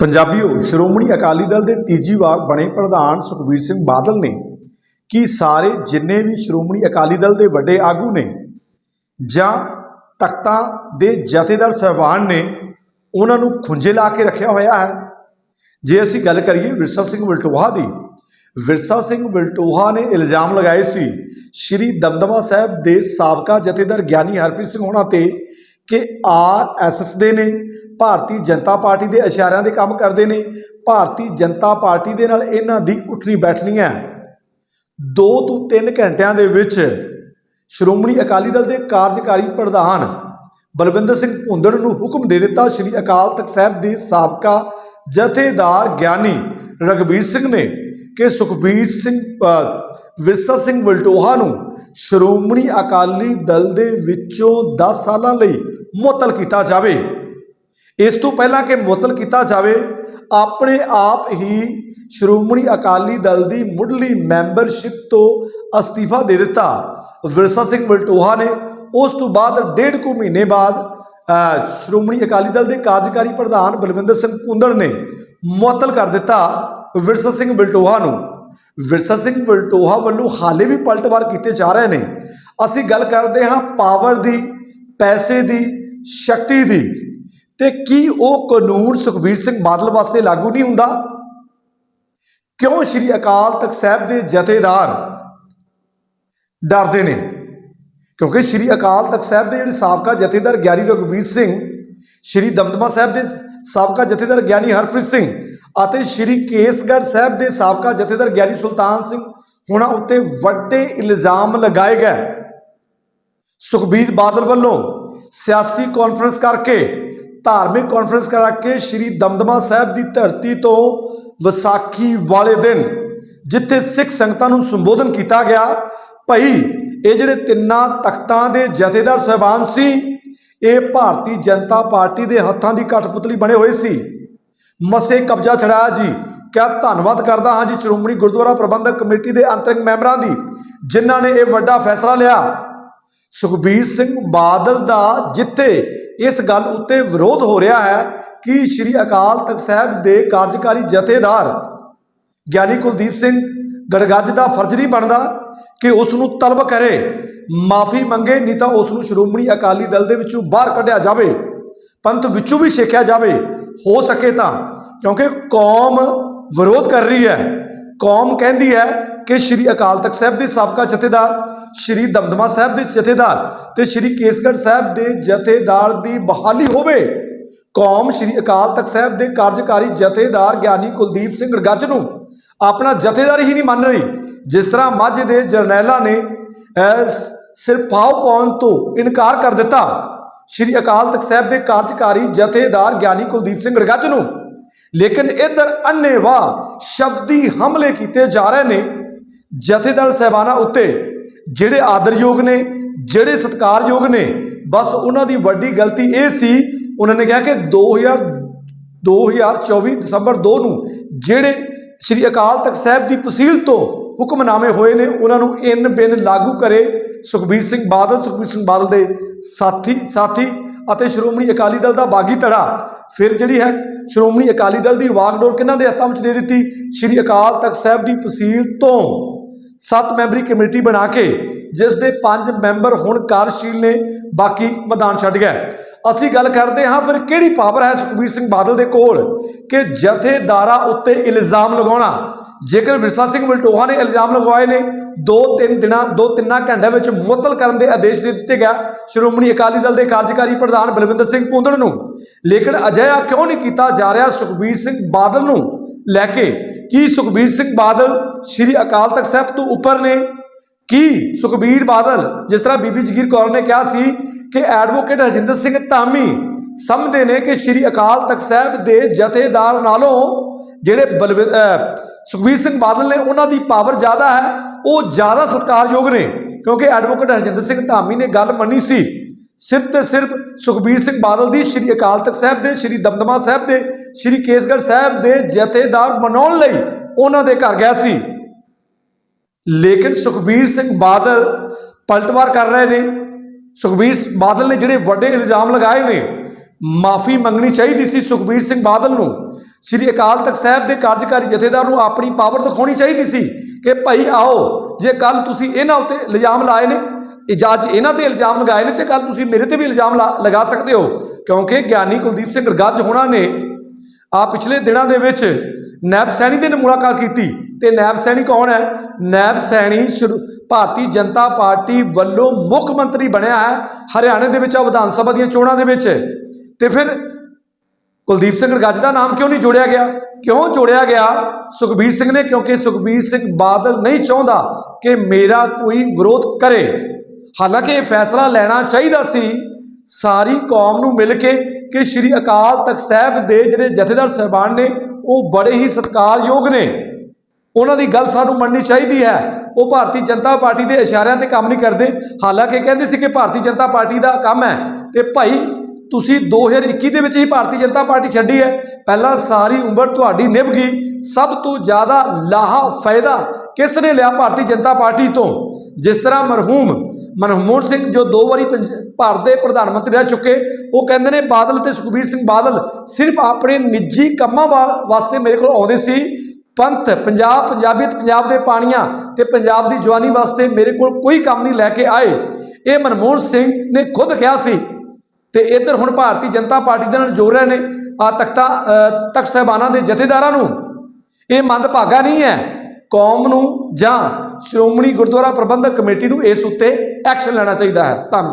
ਪੰਜਾਬੀਓ, ਸ਼੍ਰੋਮਣੀ ਅਕਾਲੀ ਦਲ ਦੇ ਤੀਜੀ ਵਾਰ ਬਣੇ ਪ੍ਰਧਾਨ ਸੁਖਬੀਰ ਸਿੰਘ ਬਾਦਲ ਨੇ ਕਿ ਸਾਰੇ ਜਿੰਨੇ ਵੀ ਸ਼੍ਰੋਮਣੀ ਅਕਾਲੀ ਦਲ ਦੇ ਵੱਡੇ ਆਗੂ ਨੇ ਜਾਂ ਤਖਤਾਂ ਦੇ ਜਥੇਦਾਰ ਸਹਿਬਾਨ ਨੇ, ਉਹਨਾਂ ਨੂੰ ਖੁੰਝੇ ਲਾ ਕੇ ਰੱਖਿਆ ਹੋਇਆ ਹੈ? ਜੇ ਅਸੀਂ ਗੱਲ ਕਰੀਏ ਵਿਰਸਾ ਸਿੰਘ ਵਲਟੋਹਾ ਦੀ, ਵਿਰਸਾ ਸਿੰਘ ਵਲਟੋਹਾ ਨੇ ਇਲਜ਼ਾਮ ਲਗਾਏ ਸੀ, ਸ਼੍ਰੀ ਦਮਦਮਾ ਸਾਹਿਬ ਦੇ ਸਾਬਕਾ ਜਥੇਦਾਰ ਗਿਆਨੀ ਹਰਪ੍ਰੀਤ ਸਿੰਘ ਹੋਣਾ ਤੇ ਕਿ ਆਰਐਸਐਸ ਦੇ ਨੇ, ਭਾਰਤੀ ਜਨਤਾ ਪਾਰਟੀ ਦੇ ਇਸ਼ਾਰਿਆਂ ਦੇ ਕੰਮ ਕਰਦੇ ਨੇ, ਭਾਰਤੀ ਜਨਤਾ ਪਾਰਟੀ ਦੇ ਨਾਲ ਇਹਨਾਂ ਦੀ ਉੱਠਣੀ ਬੈਠਣੀ ਹੈ। 2 ਤੋਂ 3 ਘੰਟਿਆਂ ਦੇ ਵਿੱਚ ਸ਼੍ਰੋਮਣੀ ਅਕਾਲੀ ਦਲ ਦੇ ਕਾਰਜਕਾਰੀ ਪ੍ਰਧਾਨ ਬਲਵਿੰਦਰ ਸਿੰਘ ਭੁੰਦੜ ਨੂੰ ਹੁਕਮ ਦੇ ਦਿੱਤਾ ਸ਼੍ਰੀ ਅਕਾਲ ਤਖਤ ਸਾਹਿਬ ਦੇ ਸਾਬਕਾ ਜਥੇਦਾਰ ਗਿਆਨੀ ਰਗਵੀਰ ਸਿੰਘ ਨੇ ਕਿ ਸੁਖਬੀਰ ਸਿੰਘ ਵਿਰਸਾ ਸਿੰਘ ਬਲਟੋਹਾ ਨੂੰ ਸ਼੍ਰੋਮਣੀ ਅਕਾਲੀ ਦਲ ਦੇ ਵਿੱਚੋਂ 10 ਸਾਲਾਂ ਲਈ ਮੁਅੱਤਲ ਕੀਤਾ ਜਾਵੇ। ਇਸ ਤੋਂ ਪਹਿਲਾਂ ਕਿ ਮੁਅੱਤਲ ਕੀਤਾ ਜਾਵੇ, ਆਪਣੇ ਆਪ ਹੀ ਸ਼੍ਰੋਮਣੀ ਅਕਾਲੀ ਦਲ ਦੀ ਮੁੱਢਲੀ ਮੈਂਬਰਸ਼ਿਪ ਤੋਂ ਅਸਤੀਫਾ ਦੇ ਦਿੱਤਾ। ਵਿਰਸਾ ਸਿੰਘ ਬਲਟੋਹਾ ਨੇ ਉਸ ਤੋਂ ਬਾਅਦ ਡੇਢ ਕੁ ਮਹੀਨੇ ਬਾਅਦ ਸ਼੍ਰੋਮਣੀ ਅਕਾਲੀ ਦਲ ਦੇ ਕਾਰਜਕਾਰੀ ਪ੍ਰਧਾਨ ਬਲਵਿੰਦਰ ਸਿੰਘ ਪੁੰਦੜ ਨੇ ਮੁਅੱਤਲ ਕਰ ਦਿੱਤਾ ਵਿਰਸਾ ਸਿੰਘ ਬਲਟੋਹਾ ਨੂੰ। ਵਿਰਸਾ ਸਿੰਘ ਬਲਟੋਹਾ ਵੱਲੋਂ ਹਾਲੇ ਵੀ ਪਲਟਵਾਰ ਕੀਤੇ ਜਾ ਰਹੇ ਨੇ। ਅਸੀਂ ਗੱਲ ਕਰਦੇ ਹਾਂ ਪਾਵਰ ਦੀ, ਪੈਸੇ ਦੀ, ਸ਼ਕਤੀ ਦੀ। ਤੇ ਕੀ ਉਹ ਕਾਨੂੰਨ ਸੁਖਬੀਰ ਸਿੰਘ ਬਾਦਲ ਵਾਸਤੇ ਲਾਗੂ ਨਹੀਂ ਹੁੰਦਾ? ਕਿਉਂ ਸ਼੍ਰੀ ਅਕਾਲ ਤਖਤ ਸਾਹਿਬ ਦੇ ਜਥੇਦਾਰ ਡਰਦੇ ਨੇ? ਕਿਉਂਕਿ ਸ਼੍ਰੀ ਅਕਾਲ ਤਖਤ ਸਾਹਿਬ ਦੇ ਜਿਹੜੇ ਸਾਬਕਾ ਜਥੇਦਾਰ ਗਿਆਨੀ ਰਘਬੀਰ ਸਿੰਘ, ਸ਼੍ਰੀ ਦਮਦਮਾ ਸਾਹਿਬ ਦੇ ਸਾਬਕਾ ਜਥੇਦਾਰ ਗਿਆਨੀ ਹਰਪ੍ਰੀਤ ਸਿੰਘ ਅਤੇ ਸ਼੍ਰੀ ਕੇਸਗੜ੍ਹ ਸਾਹਿਬ ਦੇ ਸਾਬਕਾ ਜਥੇਦਾਰ ਗਿਆਨੀ ਸੁਲਤਾਨ ਸਿੰਘ ਹੁਣਾਂ ਉੱਤੇ ਵੱਡੇ ਇਲਜ਼ਾਮ ਲਗਾਏ ਗਏ। ਸੁਖਬੀਰ ਬਾਦਲ ਵੱਲੋਂ ਸਿਆਸੀ ਕਾਨਫਰੰਸ ਕਰਕੇ, ਧਾਰਮਿਕ ਕਾਨਫਰੰਸ ਕਰਾ ਕੇ ਸ਼੍ਰੀ ਦਮਦਮਾ ਸਾਹਿਬ ਦੀ ਧਰਤੀ ਤੋਂ ਵਿਸਾਖੀ ਵਾਲੇ ਦਿਨ, ਜਿੱਥੇ ਸਿੱਖ ਸੰਗਤਾਂ ਨੂੰ ਸੰਬੋਧਨ ਕੀਤਾ ਗਿਆ, ਭਈ ਇਹ ਜਿਹੜੇ ਤਿੰਨਾਂ ਤਖਤਾਂ ਦੇ ਜਥੇਦਾਰ ਸਹਿਬਾਨ ਸੀ ਇਹ ਭਾਰਤੀ ਜਨਤਾ ਪਾਰਟੀ ਦੇ ਹੱਥਾਂ ਦੀ ਕਠਪੁਤਲੀ ਬਣੇ ਹੋਏ ਸੀ। ਮਸੇ ਕਬਜ਼ਾ ਛੜਾਇਆ ਜੀ। ਕਿਆ ਧੰਨਵਾਦ ਕਰਦਾ ਹਾਂ ਜੀ ਸ਼੍ਰੋਮਣੀ ਗੁਰਦੁਆਰਾ ਪ੍ਰਬੰਧਕ ਕਮੇਟੀ ਦੇ ਅੰਤਰਿੰਗ ਮੈਂਬਰਾਂ ਦੀ, ਜਿਨ੍ਹਾਂ ਨੇ ਇਹ ਵੱਡਾ ਫੈਸਲਾ ਲਿਆ। ਸੁਖਬੀਰ ਸਿੰਘ ਬਾਦਲ ਦਾ ਜਿੱਥੇ ਇਸ ਗੱਲ ਉੱਤੇ ਵਿਰੋਧ ਹੋ ਰਿਹਾ ਹੈ ਕਿ ਸ਼੍ਰੀ ਅਕਾਲ ਤਖਤ ਸਾਹਿਬ ਦੇ ਕਾਰਜਕਾਰੀ ਜਥੇਦਾਰ ਗਿਆਨੀ ਕੁਲਦੀਪ ਸਿੰਘ ਗੜਗੱਜ ਦਾ ਫਰਜ਼ ਨਹੀਂ ਬਣਦਾ ਕਿ ਉਸ ਨੂੰ ਤਲਬ ਕਰੇ। ਮਾਫੀ ਮੰਗੇ, ਨਹੀਂ ਤਾਂ ਉਸ ਨੂੰ ਸ਼੍ਰੋਮਣੀ ਅਕਾਲੀ ਦਲ ਦੇ ਵਿੱਚੋਂ ਬਾਹਰ ਕੱਢਿਆ ਜਾਵੇ। ਪੰਥ ਵਿੱਚੋਂ ਵੀ ਛੇਕਿਆ ਜਾਵੇ। ਹੋ ਸਕੇ ਤਾਂ, ਕਿਉਂਕਿ ਕੌਮ ਵਿਰੋਧ ਕਰ ਰਹੀ ਹੈ। ਕੌਮ ਕਹਿੰਦੀ ਹੈ ਕਿ ਸ਼੍ਰੀ ਅਕਾਲ ਤਖਤ ਸਾਹਿਬ ਦੇ ਸਾਬਕਾ ਜਥੇਦਾਰ, ਸ਼੍ਰੀ ਦਮਦਮਾ ਸਾਹਿਬ ਦੇ ਜਥੇਦਾਰ ਤੇ ਸ਼੍ਰੀ ਕੇਸਗੜ੍ਹ ਸਾਹਿਬ ਦੇ ਜਥੇਦਾਰ ਦੀ ਬਹਾਲੀ ਹੋਵੇ। ਕੌਮ ਸ਼੍ਰੀ ਅਕਾਲ ਤਖਤ ਸਾਹਿਬ ਦੇ ਕਾਰਜਕਾਰੀ ਜਥੇਦਾਰ ਗਿਆਨੀ ਕੁਲਦੀਪ ਸਿੰਘ ਗੱਜ ਨੂੰ ਆਪਣਾ ਜਥੇਦਾਰ ਹੀ ਨਹੀਂ ਮੰਨ ਰਹੀ, ਜਿਸ ਤਰ੍ਹਾਂ ਮਾਝੇ ਦੇ ਜਰਨੈਲਾਂ ਨੇ ਐਸ ਸਿਰਫਾਉ ਪਾਉਣ ਤੋਂ ਇਨਕਾਰ ਕਰ ਦਿੱਤਾ। ਸ਼੍ਰੀ ਅਕਾਲ ਤਖਤ ਸਾਹਿਬ ਦੇ ਕਾਰਜਕਾਰੀ ਜਥੇਦਾਰ ਗਿਆਨੀ ਕੁਲਦੀਪ ਸਿੰਘ ਗੱਜ ਨੂੰ। ਲੇਕਿਨ ਇਧਰ ਅੰਨੇਵਾਹ ਸ਼ਬਦੀ ਹਮਲੇ ਕੀਤੇ ਜਾ ਰਹੇ ਨੇ ਜਥੇਦਾਰ ਸਹਿਬਾਨਾਂ ਉੱਤੇ, ਜਿਹੜੇ ਆਦਰਯੋਗ ਨੇ, ਜਿਹੜੇ ਸਤਿਕਾਰਯੋਗ ਨੇ। ਬਸ ਉਹਨਾਂ ਦੀ ਵੱਡੀ ਗਲਤੀ ਇਹ ਸੀ ਉਹਨਾਂ ਨੇ ਕਿਹਾ ਕਿ 2000 2024 ਦਸੰਬਰ 2 ਨੂੰ ਜਿਹੜੇ ਸ੍ਰੀ ਅਕਾਲ ਤਖਤ ਸਾਹਿਬ ਦੀ ਤਹਿਸੀਲ ਤੋਂ ਹੁਕਮਨਾਮੇ ਹੋਏ ਨੇ, ਉਹਨਾਂ ਨੂੰ ਇਨ ਬਿਨ ਲਾਗੂ ਕਰੇ ਸੁਖਬੀਰ ਸਿੰਘ ਬਾਦਲ, ਸੁਖਬੀਰ ਸਿੰਘ ਬਾਦਲ ਦੇ ਸਾਥੀ ਸਾਥੀ ਅਤੇ ਸ਼੍ਰੋਮਣੀ ਅਕਾਲੀ ਦਲ ਦਾ ਬਾਗੀ ਧੜਾ। ਫਿਰ ਜਿਹੜੀ ਹੈ ਸ਼੍ਰੋਮਣੀ ਅਕਾਲੀ ਦਲ ਦੀ ਵਾਗਡੋਰ ਕਿਹਨਾਂ ਦੇ ਹੱਥਾਂ ਵਿੱਚ ਦੇ ਦਿੱਤੀ? ਸ੍ਰੀ ਅਕਾਲ ਤਖਤ ਸਾਹਿਬ ਦੀ ਤਹਿਸੀਲ ਤੋਂ ਸੱਤ ਮੈਂਬਰੀ ਕਮੇਟੀ ਬਣਾ ਕੇ ਜਿਸ ਦੇ ਪੰਜ ਮੈਂਬਰ ਹੁਣ ਕਾਰਜਸ਼ੀਲ ਨੇ, ਬਾਕੀ ਮੈਦਾਨ ਛੱਡ ਗਏ ਅਸੀਂ ਗੱਲ ਕਰਦੇ ਹਾਂ ਫਿਰ ਕਿਹੜੀ ਪਾਵਰ ਹੈ ਸੁਖਬੀਰ ਸਿੰਘ ਬਾਦਲ ਦੇ ਕੋਲ? ਕਿ ਜਥੇਦਾਰਾਂ ਉੱਤੇ ਇਲਜ਼ਾਮ ਲਗਾਉਣਾ। ਜੇਕਰ ਵਿਰਸਾ ਸਿੰਘ ਵਲਟੋਹਾ ਨੇ ਇਲਜ਼ਾਮ ਲਗਵਾਏ ਨੇ, ਦੋ ਤਿੰਨ ਦਿਨਾਂ, ਦੋ ਤਿੰਨਾਂ ਘੰਟਿਆਂ ਵਿੱਚ ਮੁਅੱਤਲ ਕਰਨ ਦੇ ਆਦੇਸ਼ ਦੇ ਦਿੱਤੇ ਗਿਆ। ਸ਼੍ਰੋਮਣੀ ਅਕਾਲੀ ਦਲ ਦੇ ਕਾਰਜਕਾਰੀ ਪ੍ਰਧਾਨ ਬਲਵਿੰਦਰ ਸਿੰਘ ਪੁੰਦੜ ਨੂੰ। ਲੇਕਿਨ ਅਜਿਹਾ ਕਿਉਂ ਨਹੀਂ ਕੀਤਾ ਜਾ ਰਿਹਾ ਸੁਖਬੀਰ ਸਿੰਘ ਬਾਦਲ ਨੂੰ ਲੈ ਕੇ? ਕੀ ਸੁਖਬੀਰ ਸਿੰਘ ਬਾਦਲ ਸ਼੍ਰੀ ਅਕਾਲ ਤਖਤ ਸਾਹਿਬ ਤੋਂ ਉੱਪਰ ਨੇ? ਕੀ ਸੁਖਬੀਰ ਬਾਦਲ, ਜਿਸ ਤਰ੍ਹਾਂ ਬੀਬੀ ਜਗੀਰ ਕੌਰ ਨੇ ਕਿਹਾ ਸੀ ਕਿ ਐਡਵੋਕੇਟ ਹਰਜਿੰਦਰ ਸਿੰਘ ਧਾਮੀ ਸਮਝਦੇ ਨੇ ਕਿ ਸ਼੍ਰੀ ਅਕਾਲ ਤਖਤ ਸਾਹਿਬ ਦੇ ਜਥੇਦਾਰ ਨਾਲੋਂ ਜਿਹੜੇ ਬਲਵਿ ਸੁਖਬੀਰ ਸਿੰਘ ਬਾਦਲ ਨੇ ਉਹਨਾਂ ਦੀ ਪਾਵਰ ਜ਼ਿਆਦਾ ਹੈ, ਉਹ ਜ਼ਿਆਦਾ ਸਤਿਕਾਰਯੋਗ ਨੇ, ਕਿਉਂਕਿ ਐਡਵੋਕੇਟ ਹਰਜਿੰਦਰ ਸਿੰਘ ਧਾਮੀ ਨੇ ਗੱਲ ਮੰਨੀ ਸੀ। ਸਿਰਫ ਤੇ ਸਿਰਫ ਸੁਖਬੀਰ ਸਿੰਘ ਬਾਦਲ ਦੀ ਸ਼੍ਰੀ ਅਕਾਲ ਤਖਤ ਸਾਹਿਬ ਦੇ, ਸ਼੍ਰੀ ਦਮਦਮਾ ਸਾਹਿਬ ਦੇ, ਸ਼੍ਰੀ ਕੇਸਗੜ੍ਹ ਸਾਹਿਬ ਦੇ ਜਥੇਦਾਰ ਬਣਾਉਣ ਲਈ ਉਹਨਾਂ ਦੇ ਘਰ ਗਿਆ ਸੀ। ਲੇਕਿਨ ਸੁਖਬੀਰ ਸਿੰਘ ਬਾਦਲ ਪਲਟਵਾਰ ਕਰ ਰਹੇ ਨੇ। ਸੁਖਬੀਰ ਬਾਦਲ ਨੇ ਜਿਹੜੇ ਵੱਡੇ ਇਲਜ਼ਾਮ ਲਗਾਏ ਨੇ, ਮਾਫੀ ਮੰਗਣੀ ਚਾਹੀਦੀ ਸੀ ਸੁਖਬੀਰ ਸਿੰਘ ਬਾਦਲ ਨੂੰ। ਸ਼੍ਰੀ ਅਕਾਲ ਤਖਤ ਸਾਹਿਬ ਦੇ ਕਾਰਜਕਾਰੀ ਜਥੇਦਾਰ ਨੂੰ ਆਪਣੀ ਪਾਵਰ ਦਿਖਾਉਣੀ ਚਾਹੀਦੀ ਸੀ ਕਿ ਭਾਈ ਆਓ, ਜੇ ਕੱਲ ਤੁਸੀਂ ਇਹਨਾਂ ਉੱਤੇ ਇਲਜ਼ਾਮ ਲਾਏ ਨੇ ਇਜਾਜ਼ ਇਹਨਾਂ ਤੇ ਇਲਜ਼ਾਮ ਲਗਾਏ ਨੇ ਤੇ ਕੱਲ ਤੁਸੀਂ ਮੇਰੇ ਤੇ ਵੀ ਇਲਜ਼ਾਮ ਲਾ- ਲਗਾ ਸਕਦੇ ਹੋ। ਕਿਉਂਕਿ ਗਿਆਨੀ ਕੁਲਦੀਪ ਸਿੰਘ ਗੱਜ ਹੋਣਾ ਨੇ ਆ ਪਿਛਲੇ ਦਿਨਾਂ ਦੇ ਵਿੱਚ ਨੈਬ ਸੈਣੀ ਦੇ ਨਾਲ ਮੁਲਾਕਾਤ ਕੀਤੀ ਤੇ ਨੈਬ ਸੈਣੀ ਕੌਣ ਹੈ? ਨੈਬ ਸੈਣੀ ਸ਼ੁਰੂ- ਭਾਰਤੀ ਜਨਤਾ ਪਾਰਟੀ ਵੱਲੋਂ ਮੁੱਖ ਮੰਤਰੀ ਬਣਿਆ ਹੈ ਹਰਿਆਣੇ ਦੇ ਵਿੱਚ ਆ ਵਿਧਾਨ ਸਭਾ ਦੀਆਂ ਚੋਣਾਂ ਦੇ ਵਿੱਚ। ਤੇ ਫਿਰ ਕੁਲਦੀਪ ਸਿੰਘ ਗੱਜ ਦਾ ਨਾਮ ਕਿਉਂ ਨਹੀਂ ਜੋੜਿਆ ਗਿਆ? ਕਿਉਂ ਜੋੜਿਆ ਗਿਆ? ਸੁਖਬੀਰ ਸਿੰਘ ਨੇ, ਕਿਉਂਕਿ ਸੁਖਬੀਰ ਸਿੰਘ ਬਾਦਲ ਨਹੀਂ ਚਾਹੁੰਦਾ ਕਿ ਮੇਰਾ ਕੋਈ ਵਿਰੋਧ ਕਰੇ। ਹਾਲਾਂਕਿ ਇਹ ਫੈਸਲਾ ਲੈਣਾ ਚਾਹੀਦਾ ਸੀ ਸਾਰੀ ਕੌਮ ਨੂੰ ਮਿਲ ਕੇ ਕਿ ਸ਼੍ਰੀ ਅਕਾਲ ਤਖਤ ਸਾਹਿਬ ਦੇ ਜਿਹੜੇ ਜਥੇਦਾਰ ਸਹਿਬਾਨ ਨੇ, ਉਹ ਬੜੇ ਹੀ ਸਤਿਕਾਰਯੋਗ ਨੇ। ਉਹਨਾਂ ਦੀ ਗੱਲ ਸਾਨੂੰ ਮੰਨਣੀ ਚਾਹੀਦੀ ਹੈ। ਉਹ ਭਾਰਤੀ ਜਨਤਾ ਪਾਰਟੀ ਦੇ ਇਸ਼ਾਰਿਆਂ ਤੇ ਕੰਮ ਨਹੀਂ ਕਰਦੇ। ਹਾਲਾਂਕਿ ਕਹਿੰਦੇ ਸੀ ਕਿ ਭਾਰਤੀ ਜਨਤਾ ਪਾਰਟੀ ਦਾ ਕੰਮ ਹੈ ਤੇ ਭਾਈ ਤੁਸੀਂ 2021 ਦੇ ਵਿੱਚ ਹੀ ਭਾਰਤੀ ਜਨਤਾ ਪਾਰਟੀ ਛੱਡੀ ਹੈ। ਪਹਿਲਾਂ ਸਾਰੀ ਉਮਰ ਤੁਹਾਡੀ ਨਿਭ ਗਈ। ਸਭ ਤੋਂ ਜ਼ਿਆਦਾ ਲਾਹਾ ਫਾਇਦਾ ਕਿਸ ਨੇ ਲਿਆ ਭਾਰਤੀ ਜਨਤਾ ਪਾਰਟੀ ਤੋਂ? ਜਿਸ ਤਰ੍ਹਾਂ ਮਰਹੂਮ ਮਨਮੋਹਨ ਸਿੰਘ ਜੋ ਦੋ ਵਾਰੀ ਪੰਜ- ਭਾਰਤ ਦੇ ਪ੍ਰਧਾਨ ਮੰਤਰੀ ਰਹਿ ਚੁੱਕੇ, ਉਹ ਕਹਿੰਦੇ ਨੇ ਬਾਦਲ ਤੇ ਸੁਖਬੀਰ ਸਿੰਘ ਬਾਦਲ ਸਿਰਫ ਆਪਣੇ ਨਿੱਜੀ ਕੰਮਾਂ ਵਾ- ਵਾਸਤੇ ਮੇਰੇ ਕੋਲ ਆਉਂਦੇ ਸੀ। ਪੰਥ, ਪੰਜਾਬ, ਪੰਜਾਬੀਅਤ, ਪੰਜਾਬ ਦੇ ਪਾਣੀਆਂ ਤੇ ਪੰਜਾਬ ਦੀ ਜਵਾਨੀ ਵਾਸਤੇ ਮੇਰੇ ਕੋਲ ਕੋਈ ਕੰਮ ਨਹੀਂ ਲੈ ਕੇ ਆਏ। ਇਹ ਮਨਮੋਹਨ ਸਿੰਘ ਨੇ ਖੁਦ ਕਿਹਾ ਸੀ ਤੇ ਇੱਧਰ ਹੁਣ ਭਾਰਤੀ ਜਨਤਾ ਪਾਰਟੀ ਦੇ ਨਾਲ ਜੋੜ ਰਹੇ ਨੇ ਆ ਤਖਤਾ ਤਖਤ ਸਾਹਿਬਾਨਾਂ ਦੇ ਜਥੇਦਾਰਾਂ ਨੂੰ। ਇਹ ਮੰਦਭਾਗਾ ਨਹੀਂ ਹੈ। ਕੌਮ ਨੂੰ ਜਾਂ ਸ਼੍ਰੋਮਣੀ ਗੁਰਦੁਆਰਾ ਪ੍ਰਬੰਧਕ ਕਮੇਟੀ ਨੂੰ ਇਸ ਉੱਤੇ ਐਕਸ਼ਨ ਲੈਣਾ ਚਾਹੀਦਾ ਹੈ। ਧੰਨਵਾਦ।